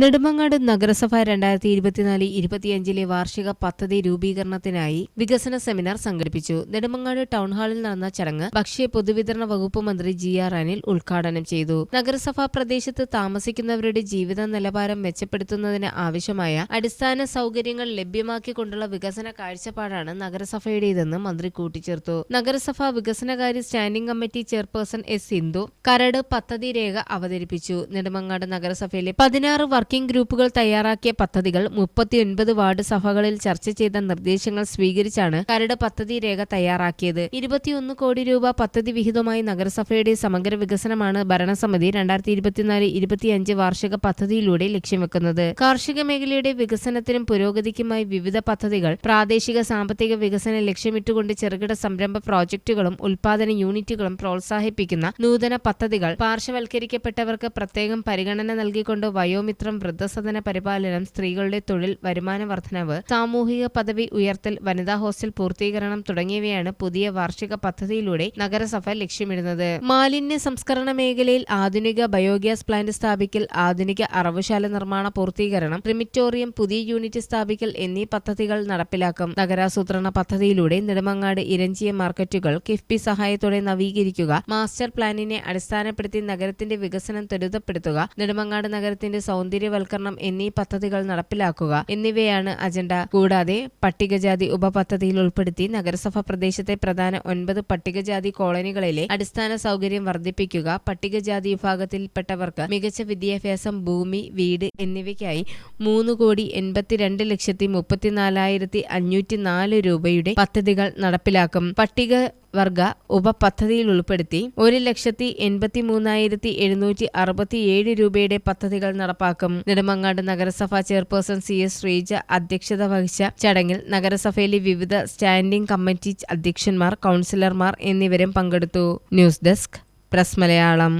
നെടുമങ്ങാട് നഗരസഭ രണ്ടായിരത്തി ഇരുപത്തിനാല് ഇരുപത്തിയഞ്ചിലെ വാർഷിക പദ്ധതി രൂപീകരണത്തിനായി വികസന സെമിനാർ സംഘടിപ്പിച്ചു. നെടുമങ്ങാട് ടൗൺ ഹാളിൽ നടന്ന ചടങ്ങ് ഭക്ഷ്യ പൊതുവിതരണ വകുപ്പ് മന്ത്രി ജി ആർ അനിൽ ഉദ്ഘാടനം ചെയ്തു. നഗരസഭാ പ്രദേശത്ത് താമസിക്കുന്നവരുടെ ജീവിത നിലവാരം മെച്ചപ്പെടുത്തുന്നതിന് ആവശ്യമായ അടിസ്ഥാന സൗകര്യങ്ങൾ ലഭ്യമാക്കിക്കൊണ്ടുള്ള വികസന കാഴ്ചപ്പാടാണ് നഗരസഭയുടേതെന്ന് മന്ത്രി കൂട്ടിച്ചേർത്തു. നഗരസഭാ വികസനകാര്യ standing committee chairperson S Sindhu കരട് പദ്ധതി രേഖ അവതരിപ്പിച്ചു. നെടുമങ്ങാട് നഗരസഭയിലെ പതിനാറ് വർക്കിംഗ് ഗ്രൂപ്പുകൾ തയ്യാറാക്കിയ പദ്ധതികൾ മുപ്പത്തിയൊൻപത് വാർഡ് സഭകളിൽ ചർച്ച ചെയ്ത നിർദ്ദേശങ്ങൾ സ്വീകരിച്ചാണ് കരട് പദ്ധതി രേഖ തയ്യാറാക്കിയത്. ഇരുപത്തിയൊന്ന് കോടി രൂപ പദ്ധതി വിഹിതമായി നഗരസഭയുടെ സമഗ്ര വികസനമാണ് ഭരണസമിതി രണ്ടായിരത്തി ഇരുപത്തിനാല് ഇരുപത്തിയഞ്ച് വാർഷിക പദ്ധതിയിലൂടെ ലക്ഷ്യംവെക്കുന്നത് കാർഷിക മേഖലയുടെ വികസനത്തിനും പുരോഗതിക്കുമായി വിവിധ പദ്ധതികൾ പ്രാദേശിക സാമ്പത്തിക വികസനം ലക്ഷ്യമിട്ടുകൊണ്ട് ചെറുകിട സംരംഭ പ്രോജക്റ്റുകളും ഉൽപാദന യൂണിറ്റുകളും പ്രോത്സാഹിപ്പിക്കുന്ന നൂതന പദ്ധതികൾ പാർശ്വവൽക്കരിക്കപ്പെട്ടവർക്ക് പ്രത്യേകം പരിഗണന നൽകിക്കൊണ്ട് വയോമിത്രം വൃദ്ധസദന പരിപാലനം സ്ത്രീകളുടെ തൊഴിൽ വരുമാന വർധനവ് സാമൂഹിക പദവി ഉയർത്തൽ വനിതാ ഹോസ്റ്റൽ പൂർത്തീകരണം തുടങ്ങിയവയാണ് പുതിയ വാർഷിക പദ്ധതിയിലൂടെ നഗരസഭ ലക്ഷ്യമിടുന്നത്. മാലിന്യ സംസ്കരണ മേഖലയിൽ ആധുനിക ബയോഗ്യാസ് പ്ലാന്റ് സ്ഥാപിക്കൽ ആധുനിക അറവുശാല നിർമ്മാണ പൂർത്തീകരണം ക്രിമിറ്റോറിയം പുതിയ യൂണിറ്റ് സ്ഥാപിക്കൽ എന്നീ പദ്ധതികൾ നടപ്പിലാക്കും. നഗരാസൂത്രണ പദ്ധതിയിലൂടെ നെടുമങ്ങാട് ഇരഞ്ചിയ മാർക്കറ്റുകൾ കിഫ്ബി സഹായത്തോടെ നവീകരിക്കുക മാസ്റ്റർ പ്ലാനിനെ അടിസ്ഥാനപ്പെടുത്തി നഗരത്തിന്റെ വികസനം ത്വരിതപ്പെടുത്തുക നെടുമങ്ങാട് നഗരത്തിന്റെ സൗന്ദര്യവൽക്കരണം എന്നീ പദ്ധതികൾ നടപ്പിലാക്കുക എന്നിവയാണ് അജണ്ട. കൂടാതെ പട്ടികജാതി ഉപപദ്ധതിയിൽ ഉൾപ്പെടുത്തി നഗരസഭ പ്രദേശത്തെ പ്രധാന ഒൻപത് പട്ടികജാതി കോളനികളിലെ അടിസ്ഥാന സൗകര്യം വർദ്ധിപ്പിക്കുക പട്ടികജാതി വിഭാഗത്തിൽപ്പെട്ടവർക്ക് മികച്ച വിദ്യാഭ്യാസം ഭൂമി വീട് എന്നിവയ്ക്കായി മൂന്ന് കോടി എൺപത്തിരണ്ട് ലക്ഷത്തി മുപ്പത്തിനാലായിരത്തി അഞ്ഞൂറ്റി നാല് രൂപയുടെ പദ്ധതികൾ നടപ്പിലാക്കും. പട്ടിക വർഗ ഉപപദ്ധതിയിൽ ഉൾപ്പെടുത്തി ഒരു ലക്ഷത്തി എൺപത്തി മൂന്നായിരത്തി എഴുന്നൂറ്റി അറുപത്തിയേഴ് രൂപയുടെ പദ്ധതികൾ നടപ്പാക്കും. നെടുമങ്ങാട് നഗരസഭ ചെയർപേഴ്സൺ സി എസ് ശ്രീജ അധ്യക്ഷത വഹിച്ച ചടങ്ങിൽ നഗരസഭയിലെ വിവിധ സ്റ്റാൻഡിംഗ് കമ്മിറ്റി അധ്യക്ഷന്മാർ കൗൺസിലർമാർ എന്നിവരും പങ്കെടുത്തു. News desk press Malayalam.